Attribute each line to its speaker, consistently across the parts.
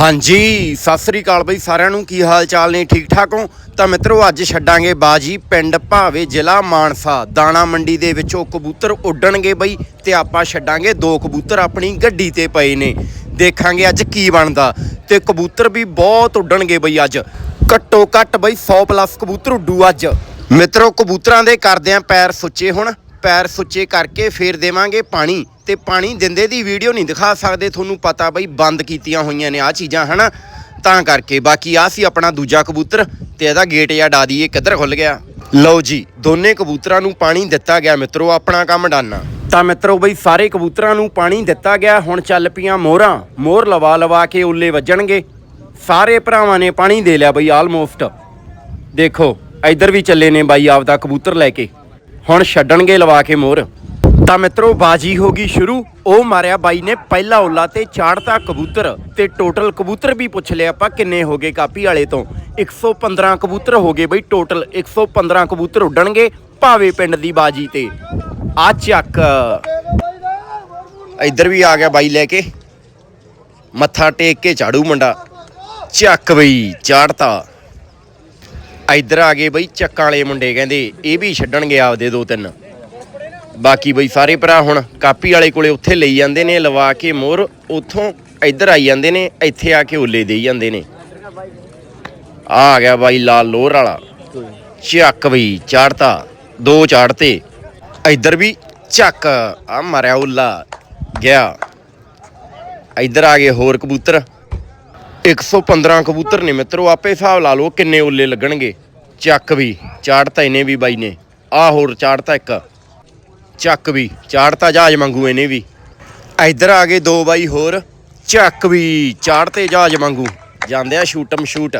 Speaker 1: ਹਾਂਜੀ, ਸਤਿ ਸ੍ਰੀ ਅਕਾਲ ਬਈ, ਸਾਰਿਆਂ ਨੂੰ ਕੀ ਹਾਲ ਚਾਲ ਨੇ? ਠੀਕ ਠਾਕ ਹੋ? ਤਾਂ ਮਿੱਤਰੋ, ਅੱਜ ਛੱਡਾਂਗੇ ਬਾਜੀ ਪਿੰਡ ਭਾਵੇ ਜ਼ਿਲ੍ਹਾ ਮਾਨਸਾ। ਦਾਣਾ ਮੰਡੀ ਦੇ ਵਿੱਚੋਂ ਕਬੂਤਰ ਉੱਡਣਗੇ ਬਈ ਤੇ ਆਪਾਂ ਛੱਡਾਂਗੇ ਦੋ ਕਬੂਤਰ ਆਪਣੀ ਗੱਡੀ ਤੇ ਪਏ ਨੇ। ਦੇਖਾਂਗੇ ਅੱਜ ਕੀ ਬਣਦਾ ਤੇ ਕਬੂਤਰ ਵੀ ਬਹੁਤ ਉੱਡਣਗੇ ਬਈ ਅੱਜ। ਘੱਟੋ ਘੱਟ ਬਈ 100 ਪਲੱਸ ਕਬੂਤਰ ਉੱਡੂ ਅੱਜ। ਮਿੱਤਰੋ, ਕਬੂਤਰਾਂ ਦੇ ਕਰਦੇ ਆਂ ਪੈਰ ਸੁੱਚੇ ਹੁਣ। ਪੈਰ ਸੁੱਚੇ ਕਰਕੇ ਫੇਰ ਦੇਵਾਂਗੇ ਪਾਣੀ ਤੇ ਪਾਣੀ ਦਿੰਦੇ ਦੀ ਵੀਡੀਓ ਨਹੀਂ ਦਿਖਾ ਸਕਦੇ, ਤੁਹਾਨੂੰ ਪਤਾ ਬਈ ਬੰਦ ਕੀਤੀਆਂ ਹੋਈਆਂ ਨੇ ਆ ਚੀਜ਼ਾਂ, ਹਨਾ? ਤਾਂ ਕਰਕੇ ਬਾਕੀ ਆ ਸੀ ਆਪਣਾ ਦੂਜਾ ਕਬੂਤਰ ਤੇ ਇਹਦਾ ਗੇਟ ਜਾਂ ਡਾ ਦਈਏ ਕਿੱਧਰ ਖੁੱਲ ਗਿਆ। ਲਓ ਜੀ, ਦੋਨੇ ਕਬੂਤਰਾਂ ਨੂੰ ਪਾਣੀ ਦਿੱਤਾ ਗਿਆ ਮਿੱਤਰੋ, ਆਪਣਾ ਕੰਮ ਡਾਨਾ। ਤਾਂ ਮਿੱਤਰੋ ਬਈ ਸਾਰੇ ਕਬੂਤਰਾਂ ਨੂੰ ਪਾਣੀ ਦਿੱਤਾ ਗਿਆ, ਹੁਣ ਚੱਲ ਪੀਆਂ ਮੋਹਰਾਂ। ਮੋਹਰ ਲਵਾ ਲਵਾ ਕੇ ਉੱਲੇ ਵੱਜਣਗੇ। ਸਾਰੇ ਭਰਾਵਾਂ ਨੇ ਪਾਣੀ ਦੇ ਲਿਆ ਬਈ ਆਲਮੋਸਟ ਦੇਖੋ, ਇੱਧਰ ਵੀ ਚੱਲੇ ਨੇ ਬਾਈ ਆਪਦਾ ਕਬੂਤਰ ਲੈ ਕੇ। ਹੁਣ ਛੱਡਣਗੇ ਲਵਾ ਕੇ ਮੋਰ। ਤਾਂ ਮਿੱਤਰੋ, ਬਾਜੀ ਹੋ ਗਈ ਸ਼ੁਰੂ। ਉਹ ਮਾਰਿਆ ਬਾਈ ਨੇ ਪਹਿਲਾ ਓਲਾ ਤੇ ਚਾੜਤਾ ਕਬੂਤਰ ਤੇ ਟੋਟਲ ਕਬੂਤਰ ਵੀ ਪੁੱਛ ਲਿਆ ਆਪਾਂ ਕਿੰਨੇ ਹੋ ਗਏ ਕਾਪੀ ਵਾਲੇ ਤੋਂ। 115 ਕਬੂਤਰ ਹੋ ਗਏ ਬਈ ਟੋਟਲ 115 ਕਬੂਤਰ ਉੱਡਣਗੇ ਭਾਵੇ ਪਿੰਡ ਦੀ ਬਾਜੀ ਤੇ। ਆ ਚੱਕ। ਇੱਧਰ ਵੀ ਆ ਗਿਆ ਬਾਈ ਲੈ ਕੇ। ਮੱਥਾ ਟੇਕ ਕੇ ਝਾੜੂ ਮੁੰਡਾ। ਚੱਕ ਬਈ, ਚਾੜਤਾ। ਇੱਧਰ ਆ ਗਏ ਬਈ, ਚੱਕਾਂ ਵਾਲੇ ਮੁੰਡੇ ਕਹਿੰਦੇ, ਇਹ ਵੀ ਛੱਡਣਗੇ ਆਪਦੇ ਦੋ ਤਿੰਨ। ਬਾਕੀ ਬਈ ਸਾਰੇ ਭਰਾ ਹੁਣ ਕਾਪੀ ਵਾਲੇ ਕੋਲੇ ਉੱਥੇ ਲਈ ਜਾਂਦੇ ਨੇ, ਲਵਾ ਕੇ ਮੋਰ ਉੱਥੋਂ ਇੱਧਰ ਆਈ ਜਾਂਦੇ ਨੇ, ਇੱਥੇ ਆ ਕੇ ਓਲੇ ਦੇਈ ਜਾਂਦੇ ਨੇ। ਆ ਆ ਗਿਆ ਬਾਈ ਲਾਲ ਲੋਹਰ ਵਾਲਾ। ਚੱਕ ਬਈ, ਚਾੜਤਾ, ਦੋ ਚਾੜਤੇ। ਇੱਧਰ ਵੀ ਚੱਕ, ਆ ਮਾਰਿਆ ਉੱਲਾ, ਗਿਆ। ਇੱਧਰ ਆ ਗਏ ਹੋਰ ਕਬੂਤਰ। 115 ਕਬੂਤਰ ਨੇ ਮਿੱਤਰੋ, ਆਪੇ ਹਿਸਾਬ ਲਾ ਲਓ ਕਿੰਨੇ ਓਲੇ ਲੱਗਣਗੇ। ਚੱਕ ਵੀ, ਚਾੜਤਾ ਇਹਨੇ ਵੀ ਬਾਈ ਨੇ। ਆ ਹੋਰ ਚਾੜਤਾ ਇੱਕ। ਚੱਕ ਵੀ, ਚਾੜਤਾ ਜਹਾਜ਼ ਮੰਗੂ ਇਹਨੇ ਵੀ। ਇੱਧਰ ਆ ਗਏ ਦੋ ਬਾਈ ਹੋਰ। ਚੱਕ ਵੀ, ਚਾੜਤੇ ਜਹਾਜ਼ ਮੰਗੂ ਜਾਂਦੇ ਆ ਸ਼ੂਟਮ ਸ਼ੂਟ।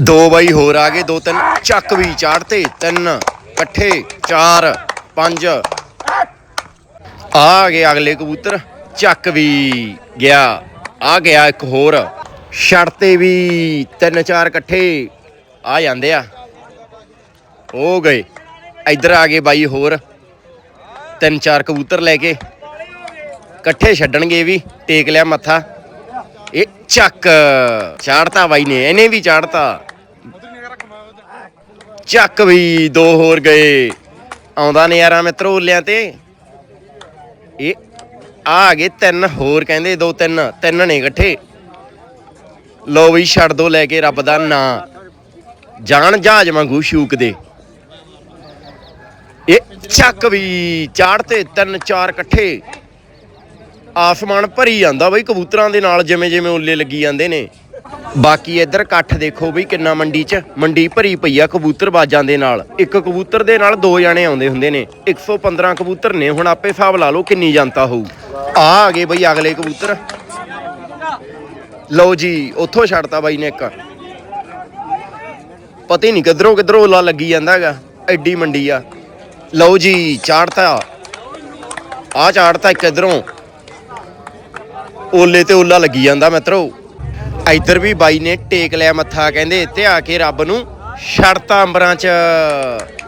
Speaker 1: ਦੋ ਬਾਈ ਹੋਰ ਆ ਗਏ, ਦੋ ਤਿੰਨ। ਚੱਕ ਵੀ, ਚਾੜਤੇ ਤਿੰਨ, ਇਕੱਠੇ ਚਾਰ, ਪੰਜ। ਆ ਆ ਗਏ ਅਗਲੇ ਕਬੂਤਰ। ਚੱਕ ਵੀ, ਗਿਆ। ਆ ਗਿਆ ਇੱਕ ਹੋਰ। ਛੜਤੇ ਵੀ ਤਿੰਨ ਚਾਰ ਇਕੱਠੇ ਆ ਜਾਂਦੇ ਆ। ਹੋ ਗਏ। ਇੱਧਰ ਆ ਗਏ ਬਾਈ ਹੋਰ। ਤਿੰਨ ਚਾਰ ਕਬੂਤਰ ਲੈ ਕੇ ਇਕੱਠੇ ਛੱਡਣਗੇ ਵੀ, ਟੇਕ ਲਿਆ ਮੱਥਾ। ਇਹ ਚੱਕ। ਚਾੜਤਾ ਬਾਈ ਨੇ, ਇਹਨੇ ਵੀ ਚਾੜਤਾ। ਚੱਕ ਵੀ, ਦੋ ਹੋਰ ਗਏ। ਆਉਂਦਾ ਨਜ਼ਾਰਾ ਮਿੱਤਰੋ ਉੱਲਿਆਂ ਤੇ। ਇਹ ਆ ਗਏ ਤਿੰਨ ਹੋਰ, ਕਹਿੰਦੇ ਦੋ ਤਿੰਨ ਤਿੰਨ ਨੇ ਇਕੱਠੇ। ਲੋ ਵੀ ਛੱਡ ਦੋ ਲੈ ਕੇ ਰੱਬ ਦਾ ਨਾਂ। ਜਾਣ ਜਹਾਜ਼ ਵਾਂਗੂ ਸ਼ੂਕ ਦੇ। ਇਹ ਚੱਕ ਵੀ ਚਾੜਤੇ ਤਿੰਨ ਚਾਰ ਇਕੱਠੇ। ਆਸਮਾਨ ਭਰੀ ਜਾਂਦਾ ਬਈ ਕਬੂਤਰਾਂ ਦੇ ਨਾਲ ਜਿਵੇਂ ਜਿਵੇਂ ਉੱਲੇ ਲੱਗੀ ਜਾਂਦੇ ਨੇ। ਬਾਕੀ ਇੱਧਰ ਇਕੱਠ ਦੇਖੋ ਬਈ ਕਿੰਨਾ ਮੰਡੀ 'ਚ। ਮੰਡੀ ਭਰੀ ਪਈ ਆ ਕਬੂਤਰ ਬਾਜਾਂ ਦੇ ਨਾਲ। ਇੱਕ ਕਬੂਤਰ ਦੇ ਨਾਲ ਦੋ ਜਾਣੇ ਆਉਂਦੇ ਹੁੰਦੇ ਨੇ। 115 ਕਬੂਤਰ ਨੇ। ਹੁਣ ਆਪੇ ਹਿਸਾਬ ਲਾ ਲਓ ਕਿੰਨੀ ਜਨਤਾ ਹੋਊ। ਆ ਆ ਗਏ ਬਈ ਅਗਲੇ ਕਬੂਤਰ। ਲਓ ਜੀ, ਉੱਥੋਂ ਛੱਡਤਾ ਬਾਈ ਨੇ ਇੱਕ। ਪਤਾ ਹੀ ਨਹੀਂ ਕਿੱਧਰੋਂ ਕਿੱਧਰੋਂ ਓਲਾ ਲੱਗੀ ਜਾਂਦਾ ਹੈਗਾ, ਐਡੀ ਮੰਡੀ ਆ। ਲਓ ਜੀ, ਚਾੜਤਾ। ਆ ਚਾੜਤਾ ਇੱਕ ਇਧਰੋਂ। ਓਲੇ ਤੇ ਓਲਾ ਲੱਗੀ ਜਾਂਦਾ ਮਿੱਤਰੋ। ਇੱਧਰ ਵੀ ਬਾਈ ਨੇ ਟੇਕ ਲਿਆ ਮੱਥਾ ਕਹਿੰਦੇ, ਤੇ ਆ ਕੇ ਰੱਬ ਨੂੰ ਛੜਤਾ ਅੰਬਰਾਂ 'ਚ।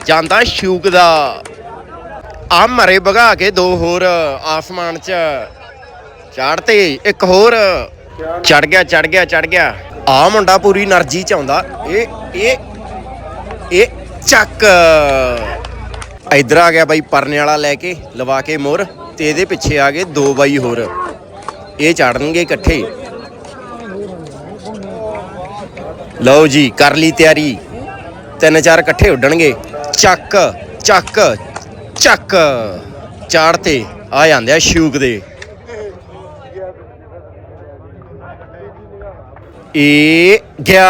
Speaker 1: ਜਾਂਦਾ ਸ਼ੂਕ ਦਾ। ਆ ਮਰੇ ਭਗਾ ਕੇ ਦੋ ਹੋਰ ਆਸਮਾਨ 'ਚ। ਚਾੜਤੇ, ਇੱਕ ਹੋਰ। ਚੜ ਗਿਆ ਚੜ ਗਿਆ ਚੜ ਗਿਆ। ਆ ਮੁੰਡਾ ਪੂਰੀ એનર્ਜੀ ਚ ਆਉਂਦਾ। ਇਹ ਇਹ ਇਹ ਚੱਕ। ਇਧਰ ਆ ਗਿਆ ਬਾਈ ਪਰਨੇ ਵਾਲਾ ਲੈ ਕੇ, ਲਵਾ ਕੇ ਮੋਰ ਤੇ ਇਹਦੇ ਪਿੱਛੇ ਆ ਗਏ ਦੋ ਬਾਈ ਹੋਰ। ਇਹ ਚੜਨਗੇ ਇਕੱਠੇ। ਲਓ ਜੀ, ਕਰ ਲਈ ਤਿਆਰੀ। ਤਿੰਨ ਚਾਰ ਇਕੱਠੇ ਉੱਡਣਗੇ। ਚੱਕ ਚੱਕ ਚੱਕ। ਚਾੜ ਤੇ ਆ ਜਾਂਦੇ ਆ ਸ਼ੂਕ ਦੇ। ਇਹ ਗਿਆ।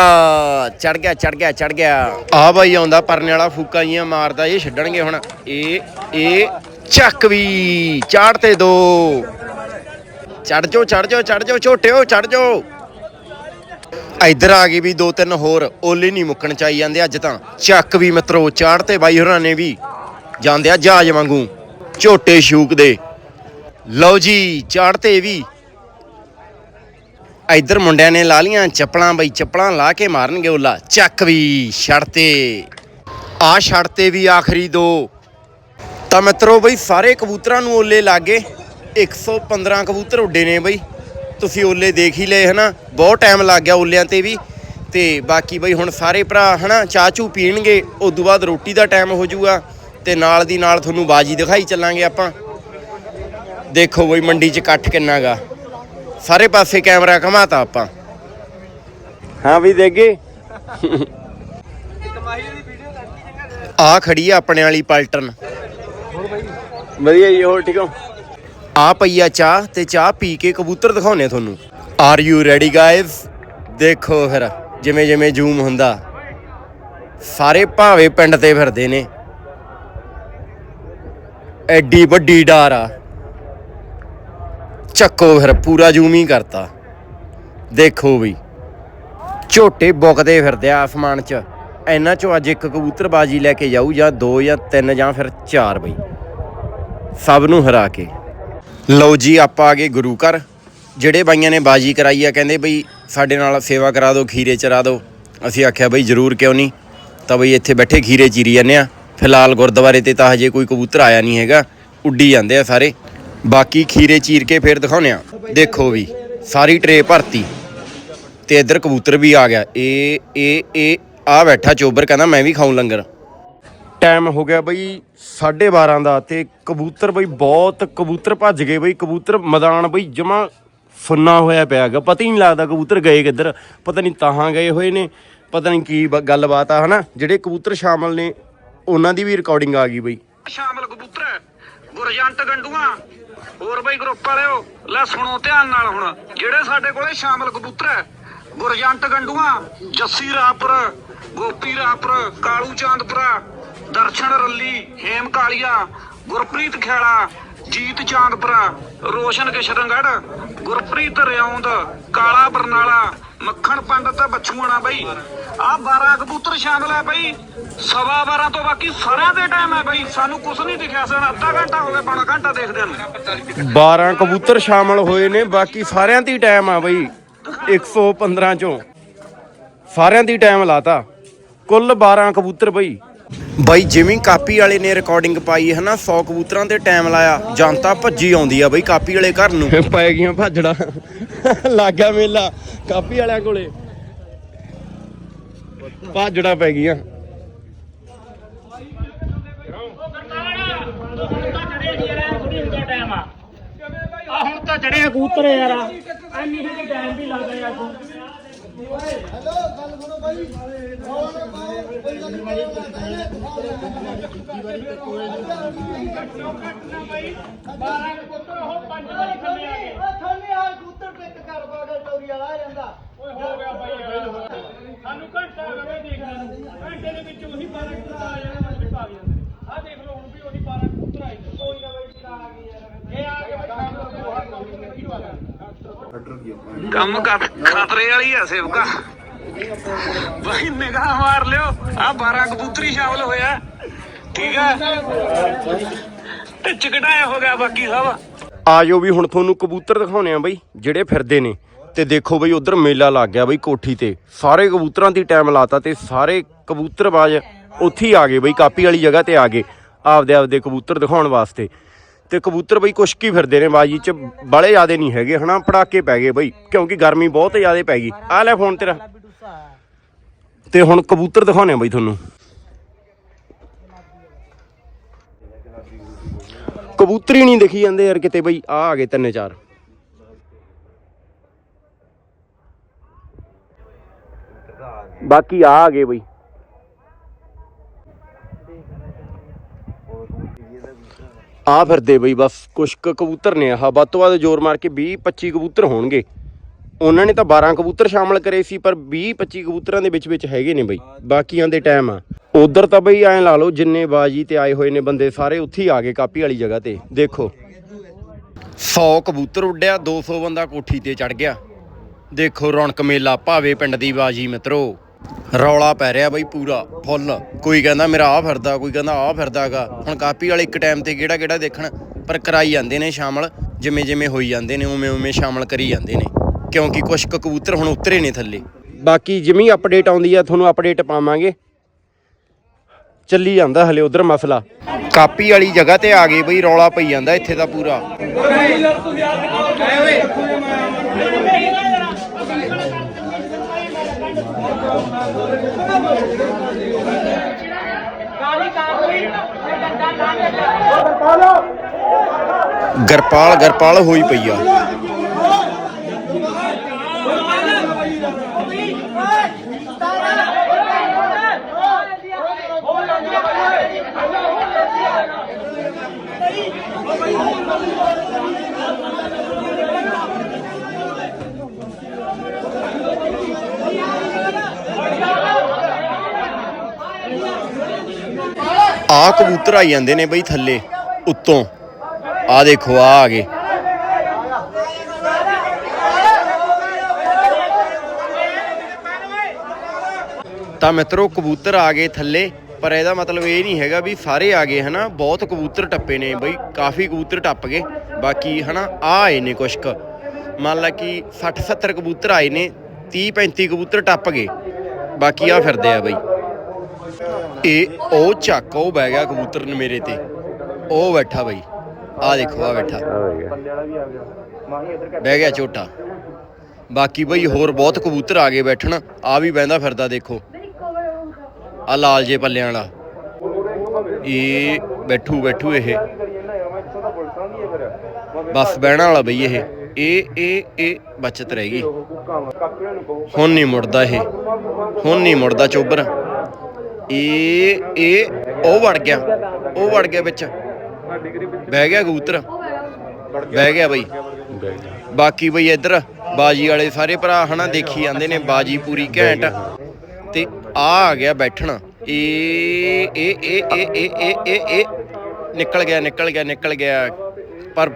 Speaker 1: ਚੜ ਗਿਆ ਚੜ ਗਿਆ ਚੜ ਗਿਆ। ਆ ਬਾਈ ਆਉਂਦਾ, ਪਰਨੇ ਵਾਲਾ ਫੂਕਾ ਜੀਆਂ ਮਾਰਦਾ, ਇਹ ਛੱਡਣਗੇ ਹੁਣ। ਇਹ ਇਹ ਚੱਕ ਵੀ। ਚਾੜ ਤੇ ਦੋ। ਚੜ ਜਾਓ ਚੜ ਜਾਓ ਚੜ ਜਾਓ, ਝੋਟਿਓ ਚੜ ਜਾਓ। ਇੱਧਰ ਆ ਗਏ ਵੀ ਦੋ ਤਿੰਨ ਹੋਰ। ਓਲੀ ਨਹੀਂ ਮੁੱਕਣ ਚਾਈ ਜਾਂਦੇ ਅੱਜ ਤਾਂ। ਚੱਕ ਵੀ ਮਿੱਤਰੋ ਚਾੜ ਤੇ ਬਾਈ ਹੋਰਾਂ ਨੇ ਵੀ ਜਾਂਦੇ ਆ ਜਹਾਜ਼ ਵਾਂਗੂ। ਝੋਟੇ ਸ਼ੂਕ ਦੇ। ਲਓ ਜੀ ਚਾੜ ਤੇ ਵੀ। ਇੱਧਰ ਮੁੰਡਿਆਂ ਨੇ ਲਾ ਲੀਆਂ ਚੱਪਲਾਂ ਬਈ, ਚੱਪਲਾਂ ਲਾ ਕੇ ਮਾਰਨਗੇ ਓਲਾ। ਚੱਕ ਵੀ ਛੜ ਤੇ। ਆ ਛੜ ਤੇ ਵੀ ਆਖਰੀ ਦੋ। ਤਾਂ ਮਿੱਤਰੋ ਬਈ, ਸਾਰੇ ਕਬੂਤਰਾਂ ਨੂੰ ਓਲੇ ਲੱਗੇ। 115 ਕਬੂਤਰ ਉੱਡੇ ਨੇ ਬਈ। ਤੁਸੀਂ ਓਲੇ ਦੇਖ ਹੀ ਲਏ, ਹਨਾ? ਬਹੁਤ ਟਾਈਮ ਲੱਗ ਗਿਆ ਓਲਿਆਂ ਤੇ ਵੀ। ਤੇ ਬਾਕੀ ਬਈ, ਹੁਣ ਸਾਰੇ ਭਰਾ, ਹਨਾ ਚਾਹ ਚੂ ਪੀਣਗੇ। ਉਸ ਤੋਂ ਬਾਅਦ ਰੋਟੀ ਦਾ ਟਾਈਮ ਹੋ ਜਾਊਗਾ। ਤੇ ਨਾਲ ਦੀ ਨਾਲ ਤੁਹਾਨੂੰ ਬਾਜੀ ਦਿਖਾਈ ਚੱਲਾਂਗੇ ਆਪਾਂ। ਦੇਖੋ ਬਈ, ਮੰਡੀ 'ਚ ਇਕੱਠ ਕਿੰਨਾ ਗਾ। ਸਾਰੇ ਪਾਸੇ ਕੈਮਰਾ ਘਮਾਤਾ ਆਪਾਂ। ਹਾਂ ਵੀ ਦੇਗੇ। ਆ ਖੜੀ ਆ ਆਪਣੇ ਵਾਲੀ ਪਲਟਨ। ਵਧੀਆ ਜੀ ਹੋਰ ਠੀਕ ਹੋ? ਆ ਪਈਆ ਚਾਹ ਤੇ ਚਾਹ ਪੀ ਕੇ ਕਬੂਤਰ ਦਿਖਾਉਣੇ ਤੁਹਾਨੂੰ। ਆਰ ਯੂ ਰੈਡੀ ਗਾਇਜ਼ ਦੇਖੋ ਫਿਰ ਜਿਵੇਂ ਜਿਵੇਂ ਜ਼ੂਮ ਹੁੰਦਾ। ਸਾਰੇ ਭਾਵੇਂ ਪਿੰਡ ਤੇ ਫਿਰਦੇ ਨੇ। ਐਡੀ ਵੱਡੀ ਡਾਰ ਆ। ਚੱਕੋ ਫਿਰ, ਪੂਰਾ ਜ਼ੂਮ ਹੀ ਕਰਤਾ। ਦੇਖੋ ਵੀ, ਝੋਟੇ ਬੁਕਦੇ ਫਿਰਦੇ ਆ ਆਸਮਾਨ 'ਚ। ਇਹਨਾਂ 'ਚੋਂ ਅੱਜ ਇੱਕ ਕਬੂਤਰ ਬਾਜੀ ਲੈ ਕੇ ਜਾਊ, ਜਾਂ ਦੋ, ਜਾਂ ਤਿੰਨ, ਜਾਂ ਫਿਰ ਚਾਰ ਬਈ। ਸਭ ਨੂੰ ਹਰਾ ਕੇ। ਲਓ ਜੀ, ਆਪਾਂ ਆ ਗਏ ਗੁਰੂ ਘਰ। ਜਿਹੜੇ ਬਾਈਆਂ ਨੇ ਬਾਜੀ ਕਰਾਈ ਆ, ਕਹਿੰਦੇ ਬਈ, ਸਾਡੇ ਨਾਲ ਸੇਵਾ ਕਰਾ ਦਿਓ, ਖੀਰੇ ਚਰਾ ਦਿਓ। ਅਸੀਂ ਆਖਿਆ ਬਈ, ਜ਼ਰੂਰ ਕਿਉਂ ਨਹੀਂ? ਤਾਂ ਬਈ, ਇੱਥੇ ਬੈਠੇ ਖੀਰੇ ਚੀਰੀ ਜਾਂਦੇ ਆ। ਫਿਲਹਾਲ ਗੁਰਦੁਆਰੇ ਤੇ ਤਾਂ ਹਜੇ ਕੋਈ ਕਬੂਤਰ ਆਇਆ ਨਹੀਂ ਹੈਗਾ। ਉੱਡੀ ਜਾਂਦੇ ਆ ਸਾਰੇ। ਬਾਕੀ ਖੀਰੇ ਚੀਰ ਕੇ ਫੇਰ ਦਿਖਾਉਨੇ ਆ ਦੇਖੋ ਵੀ ਸਾਰੀ ਟਰੇ ਭਰਤੀ। ਤੇ ਇੱਧਰ ਕਬੂਤਰ ਵੀ ਆ ਗਿਆ। ਇਹ ਇਹ ਇਹ ਆ ਬੈਠਾ ਚੋਬਰ ਕਹਿੰਦਾ ਮੈਂ ਵੀ ਖਾਉਂ ਲੰਗਰ। ਟਾਈਮ ਹੋ ਗਿਆ ਬਈ 12:30 ਦਾ ਤੇ ਕਬੂਤਰ ਬਈ ਬਹੁਤ ਕਬੂਤਰ ਭੱਜ ਗਏ ਬਈ। ਕਬੂਤਰ ਮੈਦਾਨ ਬਈ ਜਮਾ ਸੁੰਨਾ ਹੋਇਆ ਪਿਆ ਹੈਗਾ। ਪਤਾ ਹੀ ਨਹੀਂ ਲੱਗਦਾ ਕਬੂਤਰ ਗਏ ਕਿੱਧਰ। ਪਤਾ ਨਹੀਂ ਤਾਹਾਂ ਗਏ ਹੋਏ ਨੇ ਪਤਾ ਨਹੀਂ ਕੀ ਗੱਲਬਾਤ ਆ ਹਨਾ? ਜਿਹੜੇ ਕਬੂਤਰ ਸ਼ਾਮਲ ਨੇ ਉਹਨਾਂ ਦੀ ਵੀ ਰਿਕਾਰਡਿੰਗ ਆ ਗਈ ਬਈ।
Speaker 2: ਸ਼ਾਮਲ ਕਬੂਤਰ। ਗੁਰਜੰਟ ਗੰਡੂਆਂ। ਹੋਰ ਬਈ ਗਰੁੱਪ ਵਾਲਿਓ, ਲੈ ਸੁਣੋ ਧਿਆਨ ਨਾਲ ਹੁਣ। ਜਿਹੜੇ ਸਾਡੇ ਕੋਲੇ ਸ਼ਾਮਲ ਕਬੂਤਰ ਹੈ, ਗੁਰਜੰਟ ਗੰਡੂਆਂ, ਜੱਸੀ ਰਾਪਰ, ਗੋਪੀ ਰਾਪਰ, ਕਾਲੂ ਚਾਂਦਪੁਰਾ, ਦਰਸ਼ਨ ਰੱਲੀ, ਹੇਮ ਕਾਲੀਆ, ਗੁਰਪ੍ਰੀਤ ਖੇੜਾ ਜੀਤ ਚਾਂਦਪੁਰਾ ਰੋਸ਼ਨ ਕਿਸ਼ਰੰਗੜ, ਗੁਰਪ੍ਰੀਤ ਰਿਆਉਂਦ ਕਾਲਾ ਬਰਨਾਲਾ, ਮੱਖਣ ਪੰਡਤ ਬੱਛੂਆਣਾ ਬਈ। ਆ 12 ਕਬੂਤਰ ਸ਼ਾਮਲ ਹੈ ਬਈ। ਸਵਾ 12 ਤੋਂ ਬਾਕੀ ਸਾਰਿਆਂ ਦੇ ਟਾਈਮ ਹੈ ਬਈ। ਸਾਨੂੰ ਕੁਝ ਨਹੀਂ ਦਿਖਿਆ ਸਨ। ਅੱਧਾ ਘੰਟਾ ਹੋ ਗਿਆ, ਪੌਣਾ ਘੰਟਾ ਦੇਖਦਿਆਂ ਨੂੰ।
Speaker 1: 12 ਕਬੂਤਰ ਸ਼ਾਮਲ ਹੋਏ ਨੇ। ਬਾਕੀ ਸਾਰਿਆਂ ਦੀ ਟਾਈਮ ਆ ਬਈ 115 ਚੋਂ। ਸਾਰਿਆਂ ਦੀ ਟਾਈਮ ਲਾਤਾ। ਕੁੱਲ 12 ਕਬੂਤਰ ਬਈ। ਬਈ ਜਿਵੇਂ ਕਾਪੀ ਵਾਲੇ ਨੇ ਰਿਕਾਰਡਿੰਗ ਪਾਈ ਹੈ ਨਾ 100 ਕਬੂਤਰਾਂ ਤੇ ਟਾਈਮ ਲਾਇਆ। ਜਨਤਾ ਭੱਜੀ ਆਉਂਦੀ ਆ ਬਈ ਕਾਪੀ ਵਾਲੇ ਘਰ ਨੂੰ। ਪੈ ਗਈਆਂ ਭੱਜੜਾ। ਲੱਗ ਗਿਆ ਮੇਲਾ ਕਾਪੀ ਵਾਲਿਆਂ ਕੋਲੇ। ਭੱਜੜਾ ਪੈ ਗਈਆਂ।
Speaker 3: ਆ ਹੁਣ ਤਾਂ ਚੜਿਆ ਕਬੂਤਰ ਯਾਰ। ਐਨੀ ਹੀ ਟਾਈਮ ਵੀ ਲੱਗਦਾ ਯਾਰ ਤੂੰ ਸਾਨੂੰ ਘੰਟਾ ਹੋ ਗਿਆ ਦੇਖਦਾ ਨੂੰ। ਘੰਟੇ ਦੇ ਵਿੱਚ ਉਹੀ 12 ਕਬੂਤਰ ਆ ਜਾਣੇ ਮੱਝ ਪਾ ਜਾਂਦੇ ਆ ਦੇਖ ਲਓ ਹੁਣ ਵੀ ਉਹੀ 12 ਕਬੂਤਰ ਆਏ ਕੋਈ ਨਾ ਬਈ ਆ ਗਈ ਯਾਰ ਇਹ ਆ ਕੇ ਬਈ ਕੰਮ ਦਾ ਬਹੁਤ ਕੰਮ ਆ ਗਿਆ
Speaker 2: ਕੰਮ ਕਰ, ਖਤਰੇ ਵਾਲੀ ਆ ਸੇਵਕਾ। ਬਾਈ ਨਿਗਾਹ ਮਾਰ ਲਿਓ ਆ 12 ਕਬੂਤਰੀ ਸ਼ਾਮਲ ਹੋਇਆ। ਠੀਕ ਆ? ਤੇ ਚਿਕਟਾਇਆ ਹੋ ਗਿਆ ਬਾਕੀ ਸਭ।
Speaker 1: ਆਜੋ ਵੀ ਹੁਣ ਤੁਹਾਨੂੰ ਕਬੂਤਰ ਦਿਖਾਉਣੇ ਆ ਬਈ, ਜਿਹੜੇ ਫਿਰਦੇ ਨੇ। ਤੇ ਦੇਖੋ ਬਈ ਉਧਰ ਮੇਲਾ ਲੱਗ ਗਿਆ ਬਈ ਕੋਠੀ ਤੇ। ਸਾਰੇ ਕਬੂਤਰਾਂ ਦੀ ਟਾਈਮ ਲਾਤਾ ਤੇ ਸਾਰੇ ਕਬੂਤਰਬਾਜ਼ ਉੱਥੇ ਆ ਗਏ ਬਈ, ਕਾਪੀ ਵਾਲੀ ਜਗ੍ਹਾ ਤੇ ਆ ਗਏ। ਆਪਦੇ ਆਪਦੇ ਕਬੂਤਰ ਦਿਖਾਉਣ ਵਾਸਤੇ। ਤੇ ਕਬੂਤਰ ਬਈ ਕੁਛ ਕੀ ਫਿਰਦੇ ਨੇ, ਬਾਜੀ ਚ ਬੜੇ ਜ਼ਿਆਦੇ ਨਹੀਂ ਹੈਗੇ, ਹਨਾ? ਪੜਾਕੇ ਪੈ ਗਏ ਬਈ, ਕਿਉਂਕਿ ਗਰਮੀ ਬਹੁਤ ਜ਼ਿਆਦੇ ਪੈ ਗਈ। ਆ ਲੈ ਫੋਨ ਤੇਰਾ। ਤੇ ਹੁਣ ਕਬੂਤਰ ਦਿਖਾਉਣੇ ਆ ਬਈ ਤੁਹਾਨੂੰ। ਕਬੂਤਰ ਹੀ ਨਹੀਂ ਦਿਖੀ ਜਾਂਦੇ ਯਾਰ ਕਿਤੇ ਬਈ, ਆ ਆ ਗਏ ਤਿੰਨੇ ਚਾਰ। ਬਾਕੀ ਆ ਆ ਗਏ ਬਈ। ਆ ਫਿਰਦੇ ਬਈ ਬਸ, ਕੁਛ ਕੁ ਕਬੂਤਰ ਨੇ ਆਹ। ਵੱਧ ਤੋਂ ਵੱਧ ਜ਼ੋਰ ਮਾਰ ਕੇ 20 25 ਕਬੂਤਰ ਹੋਣਗੇ। ਉਹਨਾਂ ਨੇ ਤਾਂ 12 ਕਬੂਤਰ ਸ਼ਾਮਲ ਕਰੇ ਸੀ, ਪਰ 20 25 ਕਬੂਤਰਾਂ ਦੇ ਵਿੱਚ ਵਿੱਚ ਹੈਗੇ ਨੇ ਬਈ, ਬਾਕੀਆਂ ਦੇ ਟਾਈਮ ਆ। ਉਧਰ ਤਾਂ ਬਈ ਐਂ ਲਾ ਲਓ, ਜਿੰਨੇ ਬਾਜੀ ਤੇ ਆਏ ਹੋਏ ਨੇ ਬੰਦੇ, ਸਾਰੇ ਉੱਥੇ ਆ ਗਏ ਕਾਪੀ ਵਾਲੀ ਜਗ੍ਹਾ ਤੇ। ਦੇਖੋ। 100 ਕਬੂਤਰ ਉੱਡਿਆ 200 ਬੰਦਾ ਕੋਠੀ ਤੇ ਚੜ ਗਿਆ। ਦੇਖੋ ਰੌਣਕ ਮੇਲਾ, ਭਾਵੇ ਪਿੰਡ ਦੀ ਬਾਜੀ ਮਿੱਤਰੋ। ਰੌਲਾ ਪੈ ਰਿਹਾ ਬਈ ਪੂਰਾ, ਫੁੱਲ। ਕੋਈ ਕਹਿੰਦਾ ਮੇਰਾ ਆ ਫਿਰਦਾ, ਕੋਈ ਕਹਿੰਦਾ ਆ ਫਿਰਦਾਗਾ। ਹੁਣ ਕਾਪੀ ਵਾਲੇ ਇੱਕ ਟਾਈਮ ਤੇ ਕਿਹੜਾ ਕਿਹੜਾ ਦੇਖਣ, ਪਰ ਕਰਾਈ ਜਾਂਦੇ ਨੇ ਸ਼ਾਮਲ, ਜਿਵੇਂ ਜਿਵੇਂ ਹੋਈ ਜਾਂਦੇ ਨੇ, ਉਵੇਂ ਉਵੇਂ ਸ਼ਾਮਲ ਕਰੀ ਜਾਂਦੇ ਨੇ। ਕਿਉਂਕਿ ਕੁਛ ਕਬੂਤਰ ਹੁਣ ਉਤਰੇ ਨੇ ਥੱਲੇ। ਬਾਕੀ ਜਿਵੇਂ ਅਪਡੇਟ ਆਉਂਦੀ ਆ, ਤੁਹਾਨੂੰ ਅਪਡੇਟ ਪਾਵਾਂਗੇ। ਚੱਲੀ ਜਾਂਦਾ ਹਲੇ ਉਧਰ ਮਸਲਾ ਕਾਪੀ ਵਾਲੀ ਜਗ੍ਹਾ ਤੇ ਆ ਗਏ ਬਈ, ਰੌਲਾ ਪਈ ਜਾਂਦਾ ਇੱਥੇ ਦਾ ਪੂਰਾ। ਗਰਪਾਲ ਗਰਪਾਲ ਹੋਈ ਪਈ ਆ। ਆ ਕਬੂਤਰ ਆਈ ਜਾਂਦੇ ਨੇ ਬਈ ਥੱਲੇ, ਉੱਤੋਂ। ਆ ਦੇਖੋ, ਆ ਆ ਗਏ। ਤਾਂ ਮਿੱਤਰੋ, ਕਬੂਤਰ ਆ ਗਏ ਥੱਲੇ, ਪਰ ਇਹਦਾ ਮਤਲਬ ਇਹ ਨਹੀਂ ਹੈਗਾ ਵੀ ਸਾਰੇ ਆ ਗਏ, ਹਨਾ? ਬਹੁਤ ਕਬੂਤਰ ਟੱਪੇ ਨੇ ਬਈ, ਕਾਫੀ ਕਬੂਤਰ ਟੱਪ ਗਏ। ਬਾਕੀ, ਹਨਾ, ਆ ਆਏ ਨੇ ਕੁਛ ਕੁ। ਮੰਨ ਲਾ ਕਿ 60 70 ਕਬੂਤਰ ਆਏ ਨੇ 30 35 ਕਬੂਤਰ ਟੱਪ ਗਏ। ਬਾਕੀ ਆ ਫਿਰਦੇ ਆ ਬਈ। ਇਹ ਉਹ ਝੱਕ ਉਹ ਬਹਿ ਗਿਆ ਕਬੂਤਰ ਨੇ ਮੇਰੇ ਤੇ। ਉਹ ਬੈਠਾ ਬਈ। ਆ ਦੇਖੋ ਆ ਬੈਠਾ। ਬਹਿ ਗਿਆ ਝੋਟਾ। ਬਾਕੀ ਬਈ ਹੋਰ ਬਹੁਤ ਕਬੂਤਰ ਆ ਗਏ ਬੈਠਣ। ਆ ਵੀ ਬਹਿੰਦਾ ਫਿਰਦਾ, ਦੇਖੋ। ਆ ਲਾਲ ਜੇ ਪੱਲਿਆਂ ਵਾਲਾ। ਇਹ ਬੈਠੂ ਬੈਠੂ ਇਹ। ਬਸ ਬਹਿਣਾ ਵਾਲਾ ਬਈ ਇਹ। ਇਹ ਇਹ ਇਹ ਬਚਤ ਰਹਿ ਗਈ। ਹੁਣ ਨਹੀਂ ਮੁੜਦਾ ਇਹ। ਹੁਣ ਨਹੀਂ ਮੁੜਦਾ ਚੋਬਰ। ਇਹ ਇਹ ਉਹ ਵੜ ਗਿਆ, ਉਹ ਵੜ ਗਿਆ ਵਿੱਚ। ਬਹਿ ਗਿਆ ਕਬੂਤਰ। ਬਹਿ ਗਿਆ ਬਈ। ਬਾਕੀ ਬਈ ਇੱਧਰ ਬਾਜੀ ਵਾਲੇ ਸਾਰੇ ਭਰਾ ਹਨਾ ਦੇਖੀ ਜਾਂਦੇ ਨੇ, ਬਾਜੀ ਪੂਰੀ ਘੈਂਟ। ਤੇ ਆ ਆ ਗਿਆ ਬੈਠਣਾ। ਇਹ ਇਹ ਇਹ ਇਹ ਇਹ ਇਹ ਇਹ ਨਿਕਲ ਗਿਆ ਨਿਕਲ ਗਿਆ ਨਿਕਲ ਗਿਆ। ਪਰ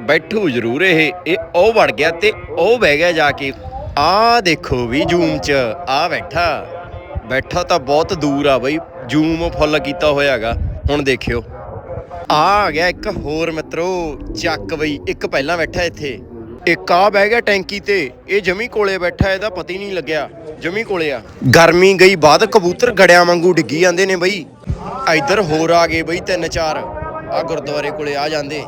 Speaker 1: ਬੈਠੂ ਜ਼ਰੂਰ ਇਹ ਇਹ ਉਹ ਵੜ ਗਿਆ ਤੇ ਉਹ ਬਹਿ ਗਿਆ ਜਾ ਕੇ। ਆ ਦੇਖੋ ਵੀ ਜ਼ੂਮ 'ਚ, ਆ ਬੈਠਾ। ਬੈਠਾ ਤਾਂ ਬਹੁਤ ਦੂਰ ਆ ਬਈ, ਜੂਮ ਫੁੱਲ ਕੀਤਾ ਹੋਇਆ ਹੈਗਾ ਹੁਣ ਦੇਖਿਓ। ਆ ਆ ਗਿਆ ਇੱਕ ਹੋਰ ਮਿੱਤਰੋ, ਚੱਕ ਬਈ, ਇੱਕ ਪਹਿਲਾਂ ਬੈਠਾ ਇੱਥੇ। ਇੱਕ ਆ ਬਹਿ ਗਿਆ ਟੈਂਕੀ ਤੇ, ਇਹ ਜਮੀ ਕੋਲੇ ਬੈਠਾ, ਇਹਦਾ ਪਤਾ ਹੀ ਨਹੀਂ ਲੱਗਿਆ, ਜਮੀ ਕੋਲੇ ਆ। ਗਰਮੀ ਗਈ, ਬਾਅਦ ਕਬੂਤਰ ਗੜਿਆਂ ਵਾਂਗੂ ਡਿੱਗੀ ਜਾਂਦੇ ਨੇ ਬਈ। ਇੱਧਰ ਹੋਰ ਆ ਗਏ ਬਈ ਤਿੰਨ ਚਾਰ, ਆ ਗੁਰਦੁਆਰੇ ਕੋਲੇ ਆ ਜਾਂਦੇ।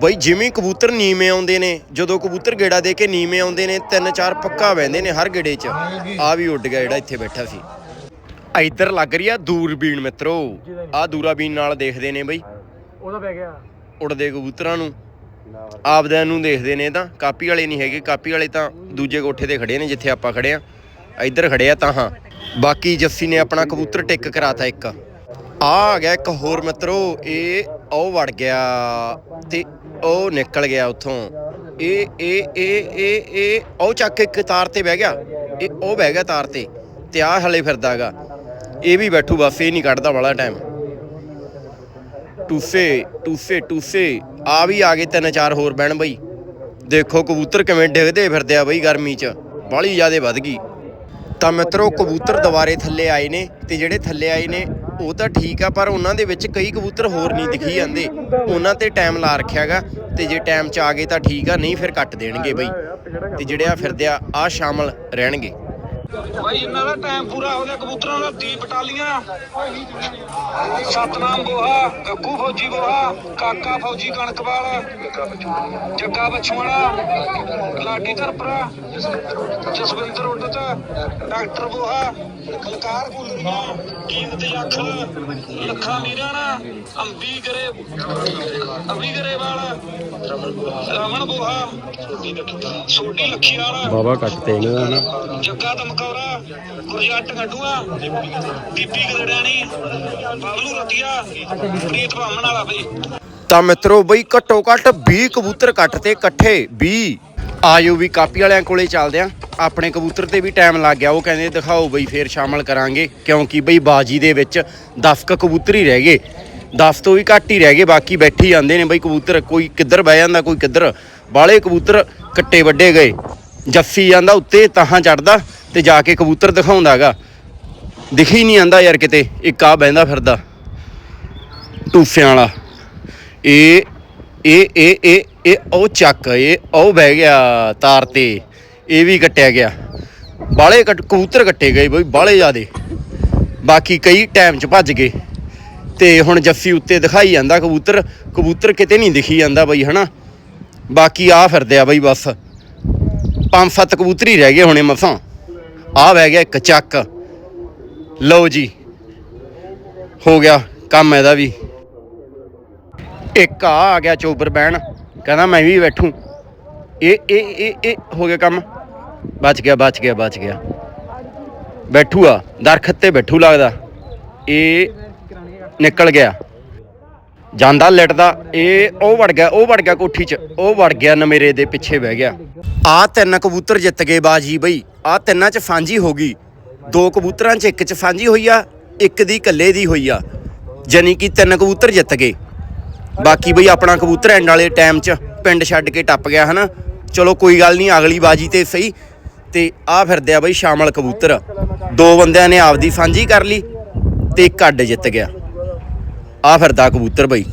Speaker 1: ਬਈ ਜਿਵੇਂ ਕਬੂਤਰ ਨੀਵੇਂ ਆਉਂਦੇ ਨੇ ਜਦੋਂ ਕਬੂਤਰ ਗੇੜਾ ਦੇ ਕੇ ਨੀਵੇਂ ਆਉਂਦੇ ਨੇ ਤਿੰਨ ਚਾਰ ਪੱਕਾ ਬਹਿੰਦੇ ਨੇ ਹਰ ਗੇੜੇ 'ਚ। ਆ ਵੀ ਉੱਡ ਗਿਆ ਜਿਹੜਾ ਇੱਥੇ ਬੈਠਾ ਸੀ। ਇੱਧਰ ਲੱਗ ਰਹੀ ਆ ਦੂਰਬੀਨ ਮਿੱਤਰੋ। ਆ ਦੂਰਾਬੀਨ ਨਾਲ ਦੇਖਦੇ ਨੇ ਬਈ।
Speaker 3: ਉਹਦਾ ਪੈ ਗਿਆ।
Speaker 1: ਉੜਦੇ ਕਬੂਤਰਾਂ ਨੂੰ। ਆਪਦਿਆਂ ਨੂੰ ਦੇਖਦੇ ਨੇ ਤਾਂ। ਕਾਪੀ ਵਾਲੇ ਨਹੀਂ ਹੈਗੇ ਕਾਪੀ ਵਾਲੇ ਤਾਂ ਦੂਜੇ ਕੋਠੇ ਤੇ ਖੜੇ ਨੇ ਜਿੱਥੇ ਆਪਾਂ ਖੜੇ ਆ। ਇੱਧਰ ਖੜੇ ਆ ਤਾਂ ਹਾਂ। ਬਾਕੀ ਜੱਸੀ ਨੇ ਆਪਣਾ ਕਬੂਤਰ ਟਿਕ ਕਰਾਤਾ ਇੱਕ। ਆ ਆ ਗਿਆ ਇੱਕ ਹੋਰ ਮਿੱਤਰੋ ਇਹ ਉਹ ਵੜ ਗਿਆ ਤੇ ਉਹ ਨਿਕਲ ਗਿਆ ਉੱਥੋਂ। ਇਹ ਇਹ ਇਹ ਇਹ ਇਹ, ਉਹ ਚੱਕ ਕੇ ਇੱਕ ਤਾਰ ਤੇ ਬਹਿ ਗਿਆ। ਇਹ, ਉਹ ਬਹਿ ਗਿਆ ਤਾਰ ਤੇ। ਤੇ ਆ ਹਲੇ ਫਿਰਦਾਗਾ। ਇਹ ਵੀ ਬੈਠੂ, ਬਸ ਇਹ ਨਹੀਂ ਕੱਢਦਾ ਵਾਲਾ ਟਾਈਮ ਟੂਸੇ ਟੂਸੇ ਟੂਸੇ ਆ ਵੀ ਆ ਗਏ ਤਿੰਨ ਚਾਰ ਹੋਰ ਬਹਿਣ ਬਈ। ਦੇਖੋ ਕਬੂਤਰ ਕਿਵੇਂ ਡਿੱਗਦੇ ਫਿਰਦੇ ਆ ਬਈ ਗਰਮੀ 'ਚ। ਬਾਹਲੀ ਜ਼ਿਆਦੇ ਵੱਧ ਗਈ। ਤਾਂ ਮਿੱਤਰੋ, ਕਬੂਤਰ ਦੁਬਾਰੇ ਥੱਲੇ ਆਏ ਨੇ ਤੇ ਜਿਹੜੇ ਥੱਲੇ ਆਏ ਨੇ ਉਹ ਤਾਂ ਠੀਕ ਆ, ਪਰ ਉਹਨਾਂ ਦੇ ਵਿੱਚ ਕਈ ਕਬੂਤਰ ਹੋਰ ਨਹੀਂ ਦਿਖੀ ਜਾਂਦੇ। ਉਹਨਾਂ ਤੇ ਟਾਈਮ ਲਾ ਰੱਖਿਆਗਾ ਤੇ ਜੇ ਟਾਈਮ 'ਚ ਆ ਗਏ ਤਾਂ ਠੀਕ ਆ, ਨਹੀਂ ਫਿਰ ਕੱਟ ਦੇਣਗੇ ਬਈ। ਤੇ ਜਿਹੜੇ ਆ ਫਿਰਦੇ ਆ ਆ ਸ਼ਾਮਲ ਰਹਿਣਗੇ।
Speaker 2: ਭਾਈ ਇਹਨਾਂ ਦਾ ਟਾਈਮ ਪੂਰਾ ਹੋ ਗਿਆ, ਕਬੂਤਰਾਂ ਦਾ ਦੀਪ ਟਾਲੀਆਂ ਸਤਨਾਮ ਬੋਹਾ ਗੱਗੂ ਫੌਜੀ ਬੋਹਾ ਕਾਕਾ ਫੌਜੀ ਕਣਕਵਾਲ, ਜੱਗਾ ਬਛਵਾੜਾ ਲਾਡੀ ਧਰਪਰਾ, ਜਸਵਿੰਦਰ ਉੱਡਤ, ਡਾਕਟਰ ਬੋਹਾ ਬਲਕਾਰ ਗੁਲਰੀਆਂ ਕੀਮਤ ਲੱਖ ਲੱਖਾਂ ਮੀਰਾਣਾ ਅੰਬੀ ਗਰੇ ਅੰਬੀ ਗਰੇਵਾਲ ਰਮਨ ਬੋਹਾ ਸੋਢੀ ਲੱਖੀ ਵਾਲਾ
Speaker 1: ਬਾਬਾ ਕੱਟਤੇ ਇਹਨਾਂ ਦਾ
Speaker 2: ਜੱਗਾ ਦਮਕੌਰਾ ਗੁਰਜੱਟ ਗੱਡੂਆ ਬੀਬੀ ਗਦੜਾਣੀ ਬਬਲੂ ਰਤੀਆ ਪ੍ਰੀਤ ਭਾਮਣ ਵਾਲਾ ਬਈ।
Speaker 1: ਤਾਂ ਮਿੱਤਰੋ ਬਈ ਘੱਟੋ ਘੱਟ 20 ਕਬੂਤਰ ਕੱਟ ਤੇ ਇਕੱਠੇ 20 ਆਜੋ ਵੀ ਕਾਪੀ ਵਾਲਿਆਂ ਕੋਲੇ ਚੱਲਦੇ ਆ। ਆਪਣੇ ਕਬੂਤਰ ਤੇ ਵੀ ਟਾਈਮ ਲੱਗ ਗਿਆ। ਉਹ ਕਹਿੰਦੇ, ਦਿਖਾਓ ਬਈ, ਫੇਰ ਸ਼ਾਮਲ ਕਰਾਂਗੇ। ਕਿਉਂਕਿ ਬਈ ਬਾਜੀ ਦੇ ਵਿੱਚ 10 ਕ ਕਬੂਤਰ ਹੀ ਰਹਿ ਗਏ। 10 ਤੋਂ ਵੀ ਘੱਟ ਹੀ ਰਹਿ ਗਏ। ਬਾਕੀ ਬੈਠੀ ਜਾਂਦੇ ਨੇ ਬਈ ਕਬੂਤਰ। ਕੋਈ ਕਿੱਧਰ ਬਹਿ ਜਾਂਦਾ, ਕੋਈ ਕਿੱਧਰ। ਬਾਲੇ ਕਬੂਤਰ ਕੱਟੇ ਵੱਡੇ ਗਏ। ਜੱਸੀ ਜਾਂਦਾ ਉੱਤੇ, ਤਾਹਾਂ ਚੜਦਾ ਤੇ ਜਾ ਕੇ ਕਬੂਤਰ ਦਿਖਾਉਂਦਾਗਾ ਦਿਖੀ ਨਹੀਂ ਆਂਦਾ ਯਾਰ ਕਿਤੇ। ਇੱਕ ਆ ਬਹਿੰਦਾ ਫਿਰਦਾ। ਟੂਫਿਆਂ ਵਾਲਾ। ਇਹ ਇਹ ਇਹ ਇਹ ਇਹ, ਉਹ ਚੱਕ, ਇਹ, ਉਹ ਬਹਿ ਗਿਆ ਤਾਰ ਤੇ। ਇਹ ਵੀ ਕੱਟਿਆ ਗਿਆ। ਬਾਲੇ ਕਬੂਤਰ ਕੱਟੇ ਗਏ ਬਈ ਬਾਲੇ ਜ਼ਿਆਦੇ। ਬਾਕੀ ਕਈ ਟਾਈਮ ਚ ਭੱਜ ਗਏ। ਤੇ ਹੁਣ ਜੱਫੀ ਉੱਤੇ ਦਿਖਾਈ ਜਾਂਦਾ ਕਬੂਤਰ। ਕਬੂਤਰ ਕਿਤੇ ਨਹੀਂ ਦਿਖੀ ਜਾਂਦਾ ਬਈ, ਹਨਾ? ਬਾਕੀ ਆ ਫਿਰਦੇ ਆ ਬਈ, ਬਸ। ਪੰਜ ਸੱਤ ਕਬੂਤਰ ਹੀ ਰਹਿ ਗਏ ਹੁਣੇ ਮਸਾਂ। ਆ ਬਹਿ ਗਿਆ ਇੱਕ ਚੱਕ। ਲਓ ਜੀ। ਹੋ ਗਿਆ ਕੰਮ ਇਹਦਾ ਵੀ। ਇੱਕ ਆ ਆ ਗਿਆ ਚੋਬਰ ਬਹਿਣ। ਕਹਿੰਦਾ ਮੈਂ ਵੀ ਬੈਠੂ। ਇਹ ਇਹ ਇਹ ਇਹ ਹੋ ਗਿਆ ਕੰਮ। ਬਚ ਗਿਆ ਬਚ ਗਿਆ ਬਚ ਗਿਆ। ਬੈਠੂ ਆ। ਦਰਖਤ ਤੇ ਬੈਠੂ ਲੱਗਦਾ। ਇਹ ਨਿਕਲ ਗਿਆ। ਜਾਂਦਾ ਲਟਦਾ। ਇਹ, ਉਹ ਵੜ ਗਿਆ, ਉਹ ਵੜ ਗਿਆ ਕੋਠੀ 'ਚ। ਉਹ ਵੜ ਗਿਆ ਨਮੇਰੇ ਦੇ ਪਿੱਛੇ ਬਹਿ ਗਿਆ। ਆ ਤਿੰਨ ਕਬੂਤਰ ਜਿੱਤ ਗਏ ਬਾਜੀ ਬਈ। ਆ ਤਿੰਨਾਂ 'ਚ ਸਾਂਝੀ ਹੋ ਗਈ। ਦੋ ਕਬੂਤਰਾਂ 'ਚ ਇੱਕ 'ਚ ਸਾਂਝੀ ਹੋਈ ਆ, ਇੱਕ ਦੀ ਇਕੱਲੇ ਦੀ ਹੋਈ ਆ। ਜਾਨੀ ਕਿ ਤਿੰਨ ਕਬੂਤਰ ਜਿੱਤ ਗਏ। ਬਾਕੀ ਬਈ ਆਪਣਾ ਕਬੂਤਰ ਐਂਡ ਵਾਲੇ ਟਾਈਮ 'ਚ ਪਿੰਡ ਛੱਡ ਕੇ ਟੱਪ ਗਿਆ, ਹਨਾ? ਚਲੋ ਕੋਈ ਗੱਲ ਨਹੀਂ, ਅਗਲੀ ਬਾਜੀ ਤੇ ਸਹੀ। ਤੇ ਆ ਫਿਰਦੇ ਆ ਬਈ ਸ਼ਾਮਲ ਕਬੂਤਰ। ਦੋ ਬੰਦਿਆਂ ਨੇ ਆਪਦੀ ਸਾਂਝੀ ਕਰ ਲਈ ਤੇ ਇੱਕ ਅੱਡ ਜਿੱਤ ਗਿਆ। ਆ ਫਿਰਦਾ ਕਬੂਤਰ ਬਈ।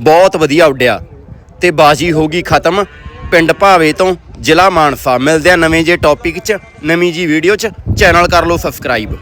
Speaker 1: ਬਹੁਤ ਵਧੀਆ ਉੱਡਿਆ। ਤੇ ਬਾਜੀ ਹੋ ਗਈ ਖਤਮ। ਪਿੰਡ ਭਾਵੇ ਤੋਂ ਜ਼ਿਲ੍ਹਾ ਮਾਨਸਾ। ਮਿਲਦੇ ਆ ਨਵੇਂ ਜੇ ਟੌਪਿਕ 'ਚ, ਨਵੀਂ ਜੀ ਵੀਡੀਓ 'ਚ। ਚੈਨਲ ਕਰ ਲਓ ਸਬਸਕ੍ਰਾਈਬ